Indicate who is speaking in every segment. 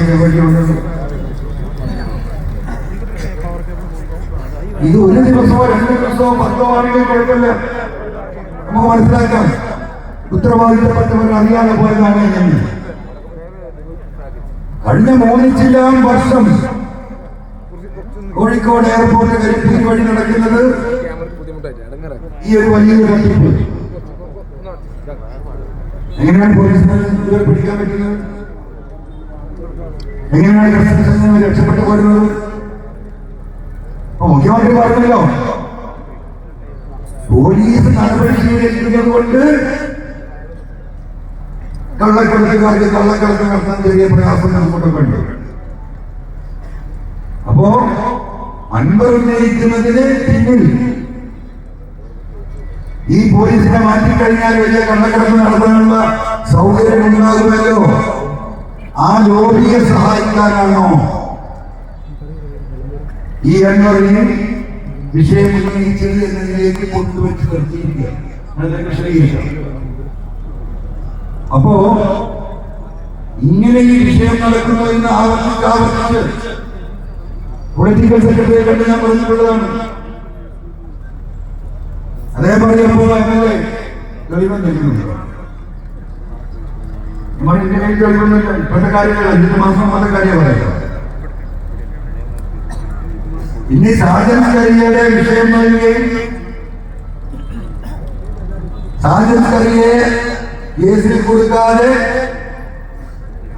Speaker 1: വന്നത് ഇത് ഒരു ദിവസമോ രണ്ട് ദിവസമോ പത്തോ ആണെങ്കിൽ കുഴപ്പമില്ല. നമുക്ക് മനസ്സിലാക്കാം. ഉത്തരവാദിത്തപ്പെട്ടവർ അറിയാതെ പോയതാണ് ഞാൻ. കഴിഞ്ഞ മൂന്നിച്ചില്ലാം വർഷം കോഴിക്കോട് എയർപോർട്ട് കരിപ്പൂരി വഴി നടക്കുന്നത് ഈ ഒരു വലിയ തട്ടിപ്പ് എങ്ങനെയാണ് പോലീസിന് ഇവരെ പിടിക്കാൻ പറ്റുന്നത്? എങ്ങനെയാണ് കസ്റ്റംസിൽ നിന്ന് രക്ഷപ്പെട്ടു പോരുന്നത്? മുഖ്യമന്ത്രി പറഞ്ഞല്ലോ പോലീസ് നടപടി സ്വീകരിക്കുന്നത് കൊണ്ട് കള്ളക്കടത്തുകാർക്ക് കള്ളക്കടത്ത് നടത്താൻ ചെറിയ പ്രയാസം നമുക്കൊക്കെ ഉണ്ട് അപ്പോ അൻപർ ഉന്നയിക്കുന്നതിന് പിന്നിൽ ഈ പോലീസിനെ മാറ്റിക്കഴിഞ്ഞാൽ വലിയ കള്ളക്കടത്ത് നടത്താനുള്ള സൗകര്യം ഉണ്ടാകുമല്ലോ ആ ലോബിയെ സഹായിക്കാനാണോ? ഈ അൻവറിനെ വിഷയം ഉന്നയിച്ചത് എന്നതിലേക്ക് കൊണ്ടുവച്ച് നിർത്തിയിരിക്കുക. അപ്പോ ഇങ്ങനെ ഈ വിഷയം നടക്കുന്നു എന്ന് ആവർത്തിച്ച് ആവർത്തിച്ച് പൊളിറ്റിക്കൽ സെക്രട്ടറിയെ കണ്ട് ഞാൻ പറഞ്ഞിട്ടുള്ളതാണ്. അതേപോലെ എം എൽ എ തെളിവൻ നമ്മൾ എന്റെ കയ്യിൽ തെളിവൊന്നുമില്ല ഇപ്പോഴത്തെ കാര്യങ്ങൾ അഞ്ചു മാസം വന്ന കാര്യം പറയാം ഇനി സാജൻ വിഷയം നൽകുകയും സാജൻ കേസിൽ കൊടുക്കാതെ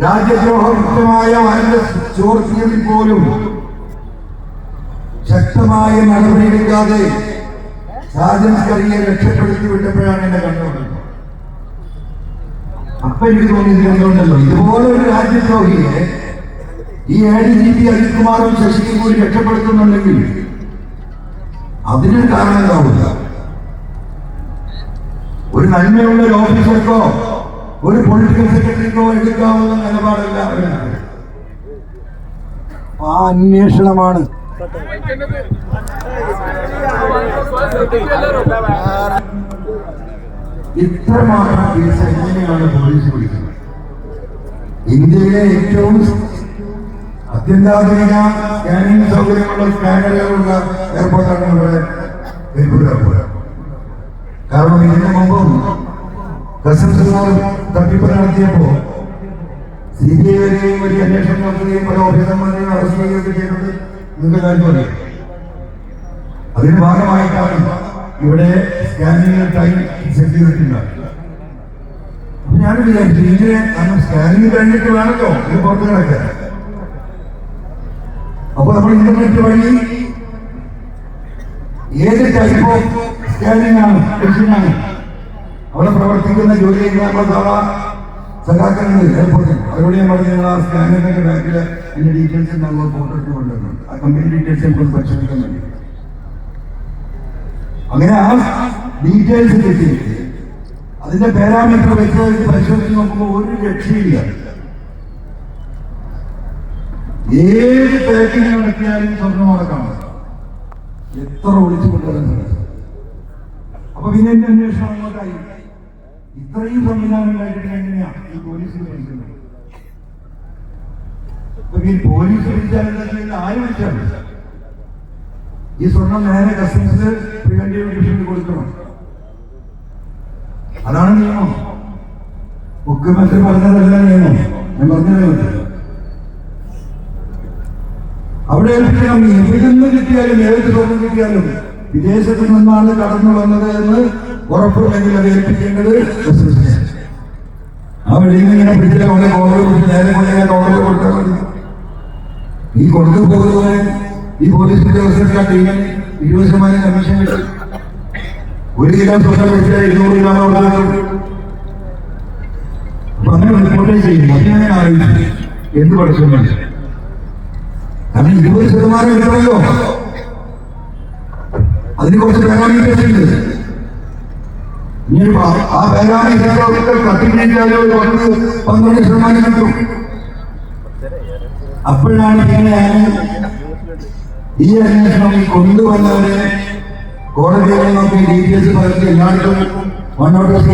Speaker 1: രാജ്യദ്രോഹ വൈറസ് ചോർത്തിയതിൽ പോലും ശക്തമായ നടപടിയെടുക്കാതെ സാജൻ രക്ഷപ്പെടുത്തി വിട്ടപ്പോഴാണ് എന്റെ കണ്ടത് അപ്പൊ എനിക്ക് തോന്നിയത് എന്തുകൊണ്ടല്ലോ? ഇതുപോലെ ഒരു രാജ്യദ്രോഹിയെ ഈ എ ഡി ജി പി അജിത്കുമാറും ശശിയും കൂടി രക്ഷപ്പെടുത്തുന്നുണ്ടെങ്കിൽ അതിനൊരു കാരണം ഉണ്ടാവില്ല ഒരു നന്മയുള്ള ഒരു ഓഫീസർക്കോ ഒരു പൊളിറ്റിക്കൽ സെക്രട്ടറിക്കോ എടുക്കാവുന്ന നിലപാടല്ല ആ അന്വേഷണമാണ്. ഇത്രമാത്രം കേസ് എങ്ങനെയാണ് പോലീസ് പിടിക്കുന്നത് ഇന്ത്യയിലെ ഏറ്റവും അത്യന്താധുനിക സ്കാനിങ് സൗകര്യമുള്ള സ്കാനറുകളുള്ള എയർപോർട്ടാണ് നമ്മുടെ കരിപ്പൂർ എയർപോർട്ട് കാരണം ഇതിന് മുമ്പും കസ്റ്റംസ് തട്ടിപ്പ് നടത്തിയപ്പോ സി ബി ഐ വരെയും വലിയ അന്വേഷണം നടത്തുകയും പല ഓഫീസർമാരെയും അറസ്റ്റ് ചെയ്യുകയൊക്കെ ചെയ്തത് നിങ്ങൾക്ക് അറിയാം. അതിന്റെ ഭാഗമായിട്ടാണ് ഇവിടെ സ്കാനിങ് ടൈം സെറ്റ് ചെയ്തിട്ടുണ്ട്. ഞാൻ വിചാരിച്ചു ഇങ്ങനെ കാരണം സ്കാനിങ് കഴിഞ്ഞിട്ട് വേണമല്ലോ ഇത് പുറത്തു കിടക്കാൻ അപ്പൊ നമ്മൾ ഇന്റർനെറ്റ് വഴി ഏത് ടൈപ്പ് ഓഫ് സ്കാനിങ് ആണ് മെഷീനാണ് അവിടെ പ്രവർത്തിക്കുന്ന ജോലി ചെയ്യുന്ന സാധാ സഖാക്കളുണ്ട് എയർപോർട്ടിൽ അവരോട് ഞാൻ പറഞ്ഞു നിങ്ങൾ ആ സ്കാനറിന്റെ ബാക്കിൽ എന്റെ ഡീറ്റെയിൽസ് നമ്മൾ ഫോട്ടോ എടുത്ത് കൊണ്ടുവരുന്നുണ്ട് ആ കമ്പനി ഡീറ്റെയിൽസ് നമുക്ക് പരിശോധിക്കാൻ വേണ്ടി. അങ്ങനെ ആ ഡീറ്റെയിൽസ് കിട്ടി അതിന്റെ പാരാമീറ്റർ വെച്ച് പരിശോധിച്ച് നോക്കുമ്പോൾ ഒരു രക്ഷയില്ല. ഏത് പാക്കിങ് നടത്തിയാലും സ്വർണം അടക്കാണ് എത്ര ഒളിച്ചു കൊണ്ടുവരുന്നത് അപ്പൊ പിന്നെ എന്റെ അന്വേഷണം അങ്ങോട്ടായി? ഇത്രയും സംവിധാനം എങ്ങനെയാ? ഈ പോലീസ് വിളിക്കുന്നത്. പോലീസ് വിളിച്ചാൽ? ആര് വിളിച്ചാലും ഈ സ്വർണം നേരെ കസ്റ്റംസിൽ അതാണ് നിയമം. മുഖ്യമന്ത്രി പറഞ്ഞതല്ല നിയമം. ഞാൻ പറഞ്ഞത് അവിടെ ഏൽപ്പിക്കണം. എവിടുന്ന് കിട്ടിയാലും ഏത് സ്വർണം കിട്ടിയാലും വിദേശത്ത് നിന്നാണ് കടന്നു വന്നത് എന്ന് ഉറപ്പുണ്ടെങ്കിൽ അത് ഏൽപ്പിക്കേണ്ടത്. ആ വെളിയിൽ ഇങ്ങനെ പിടിച്ചിട്ട് കോടതി കൊടുത്ത് നേരെ കോടതി കൊടുത്താൽ മതി. ഈ കൊണ്ടുപോകുന്നതിന് ഈ പോലീസ് ഉദ്യോഗസ്ഥർക്ക് ആ ഇരുപത് ശതമാനം കമ്മീഷൻ കിട്ടും. ഒരു കിലോ സ്വർണം പിടിച്ചാൽ ഇരുന്നൂറ് കിലോ കൊടുക്കുന്നത് അപ്പൊ അങ്ങനെ റിപ്പോർട്ടേ ചെയ്യുന്നു. അത് ഞാൻ ആലോചിച്ചു എന്ത് പഠിച്ചു കാരണം ഇരുപത് ശതമാനം എടുക്കണമല്ലോ അതിന് കുറച്ച് പാരാമീറ്റേഴ്സ് ഉണ്ട്. ഇനിയിപ്പോ ആ- പാരാമീറ്ററുകൾ കട്ടിക്കഴിഞ്ഞാലോ ഒരു പത്ത് പന്ത്രണ്ട് ശതമാനം കിട്ടും. അപ്പോഴാണ് പിന്നെ ഈ അന്വേഷണം കൊണ്ടുവന്നവരെ കോടതിയിൽ നോക്കി ഡീറ്റെയിൽസ് വൺ ഔട്ട് ഓഫ്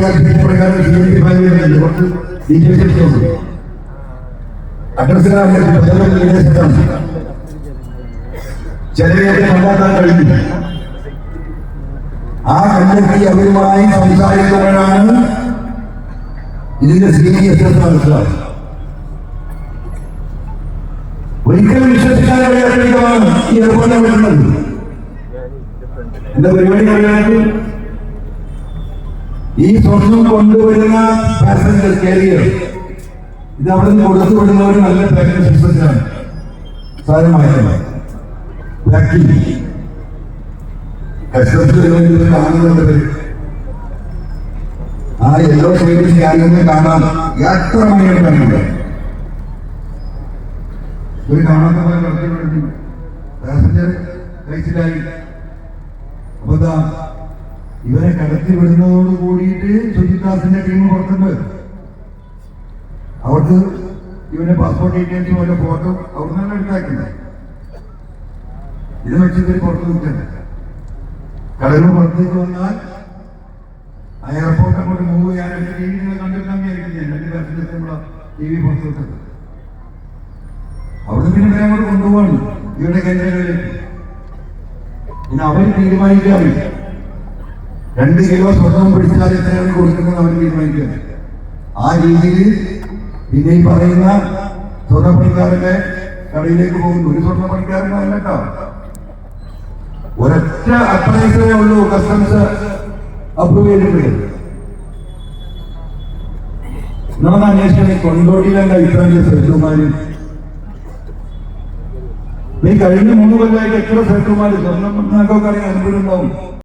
Speaker 1: പ്രകാരം സി എൻ പി ഫയൽ ചെയ്യുന്നുണ്ട് കുറച്ച് ഡീറ്റെയിൽസ് എടുത്തുണ്ട് അഡ്രസ്സിലാണ് വിദേശത്താണ് ചിലരെയൊക്കെ കണ്ടെത്താൻ കഴിഞ്ഞു ആ കണ്ടെത്തി അവരുമായി സംസാരിക്കുമ്പോഴാണ് ഇതിന്റെ സീരിയസ്നെസ് മനസ്സിലാവുന്നത് ഒരിക്കലും വിശ്വസിക്കാൻ കഴിയാത്ത വിധമാണ് ഈ ഏർപ്പാട് വരുന്നത് എന്താ പരിപാടി പറയുന്നത് ഈ സ്വർണം കൊണ്ടുവരുന്ന പാസഞ്ചർ കാരിയർ ഇത് അവിടെ നിന്ന് കൊടുത്തു ഒരു നല്ല പാക്കിംഗ് സിസ്റ്റത്തിലാണ് സാരമായിട്ടില്ല പാക്കിംഗ് കാണുന്നുണ്ട് ആ യെല്ലോ ഷെയ്ഡ് സ്കാനിങ് കാണാൻ എത്ര മണിയെടുക്കാനുണ്ട് ഒരു കാണാത്ത പാസഞ്ചർ കഴിച്ചിട്ടായി എന്താ? ഇവരെ കടത്തി വിടുന്നതോട് കൂടിയിട്ട് സുജിത്ദാസിന്റെ ടീം പുറത്തുണ്ട്. അവർക്ക് ഇവന്റെ പാസ്പോർട്ട് ഡീറ്റെയിൽസും അവരുടെ ഫോട്ടോ അവിടെ നിന്നാണ് എടുത്താക്കുന്നത് ഇത് വെച്ച് ഇവർ പുറത്ത് നിൽക്കണ്ട കടലിന് പുറത്തേക്ക് വന്നാൽ ആ എയർപോർട്ട് അങ്ങോട്ട് മൂവ് ചെയ്യാൻ എന്റെ കണ്ടിട്ടാണ് വിചാരിക്കുന്നത് രണ്ട് വിട്ടത് അവിടെ പിന്നെ അങ്ങോട്ട് കൊണ്ടുപോകണം ഇവരുടെ കേന്ദ്രങ്ങളിലേക്ക്. പിന്നെ അവർ തീരുമാനിക്കാറില്ല. രണ്ട് കിലോ സ്വർണം പിടിച്ചാൽ എത്രയാണ് കൊടുക്കുന്നത് അവർ തീരുമാനിക്കുക. ആ രീതിയിൽ പിന്നെ ഈ പറയുന്ന സ്വർണപ്പണിക്കാരന്റെ കടയിലേക്ക് പോകുന്നു. ഒരു സ്വർണപ്പണിക്കാരനല്ല കേട്ടോ. ഒരൊറ്റ അപ്രൈസേ ഉള്ളൂ കസ്റ്റംസ് അപ്രൂവ് ചെയ്തിട്ടുണ്ട് നമ്മളൊന്ന് അന്വേഷിക്കണേ. ഇത്ര വലിയ സെറ്റുമാര് ഈ കഴിഞ്ഞ മൂന്ന് കൊല്ലമായിട്ട് എത്ര സെറ്റുമാര് സ്വർണം എന്നൊക്കെ അറിയാൻ അനുഭവം ഉണ്ടാവും?